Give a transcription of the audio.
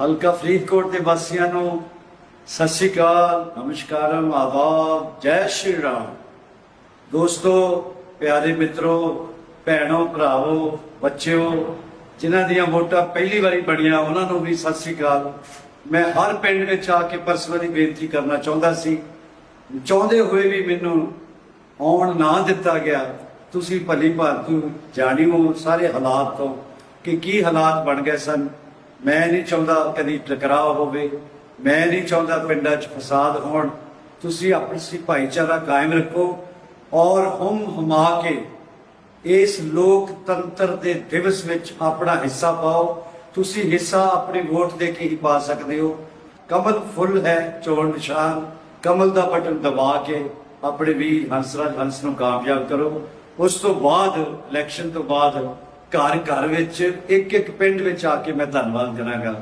ਹਲਕਾ ਫਰੀਦਕੋਟ ਦੇ ਵਾਸੀਆਂ ਨੂੰ ਸਤਿ ਸ਼੍ਰੀ ਅਕਾਲ, ਨਮਸਕਾਰਮ, ਆਦਾਬ, ਜੈ ਸ਼੍ਰੀ ਰਾਮ। ਦੋਸਤੋ, ਪਿਆਰੇ ਮਿੱਤਰੋ, ਭੈਣੋ, ਭਰਾਵੋ, ਬੱਚਿਓ, ਜਿਨ੍ਹਾਂ ਦੀਆਂ ਵੋਟਾਂ ਪਹਿਲੀ ਵਾਰੀ ਬਣੀਆਂ, ਉਹਨਾਂ ਨੂੰ ਵੀ ਸਤਿ ਸ਼੍ਰੀ ਅਕਾਲ। ਮੈਂ ਹਰ ਪਿੰਡ ਵਿੱਚ ਆ ਕੇ ਪਰਸਨਲੀ ਬੇਨਤੀ ਕਰਨਾ ਚਾਹੁੰਦਾ ਸੀ। ਚਾਹੁੰਦੇ ਹੋਏ ਵੀ ਮੈਨੂੰ ਆਉਣ ਨਾ ਦਿੱਤਾ ਗਿਆ। ਤੁਸੀਂ ਭਲੀ ਭਾਂਤੂ ਜਾਣਿਓ ਸਾਰੇ ਹਾਲਾਤ ਤੋਂ ਕਿ ਕੀ ਹਾਲਾਤ ਬਣ ਗਏ ਸਨ। ਮੈਂ ਨਹੀਂ ਚਾਹੁੰਦਾ ਕਦੀ ਟਕਰਾਅ ਹੋਵੇ, ਮੈਂ ਨਹੀਂ ਚਾਹੁੰਦਾ ਪਿੰਡਾਂ 'ਚ ਫਸਾਦ ਹੋਣ। ਤੁਸੀਂ ਆਪਸੀ ਭਾਈਚਾਰਾ ਕਾਇਮ ਰੱਖੋ ਔਰ ਹਮ ਹਮਾ ਕੇ ਇਸ ਲੋਕਤੰਤਰ ਦੇ ਦਿਵਸ ਵਿੱਚ ਆਪਣਾ ਹਿੱਸਾ ਪਾਓ। ਤੁਸੀਂ ਹਿੱਸਾ ਆਪਣੀ ਵੋਟ ਦੇ ਕੇ ਹੀ ਪਾ ਸਕਦੇ ਹੋ। ਕਮਲ ਫੁੱਲ ਹੈ ਚੋਣ ਨਿਸ਼ਾਨ। ਕਮਲ ਦਾ ਬਟਨ ਦਬਾ ਕੇ ਆਪਣੇ ਵੀ ਹੰਸਰਾਜ ਹੰਸ ਨੂੰ ਕਾਮਯਾਬ ਕਰੋ। ਉਸ ਤੋਂ ਬਾਅਦ ਇਲੈਕਸ਼ਨ ਤੋਂ ਬਾਅਦ ਘਰ ਘਰ ਵਿੱਚ ਇੱਕ ਇੱਕ ਪਿੰਡ ਵਿੱਚ ਆ ਕੇ ਮੈਂ ਧੰਨਵਾਦ ਕਰਾਂਗਾ।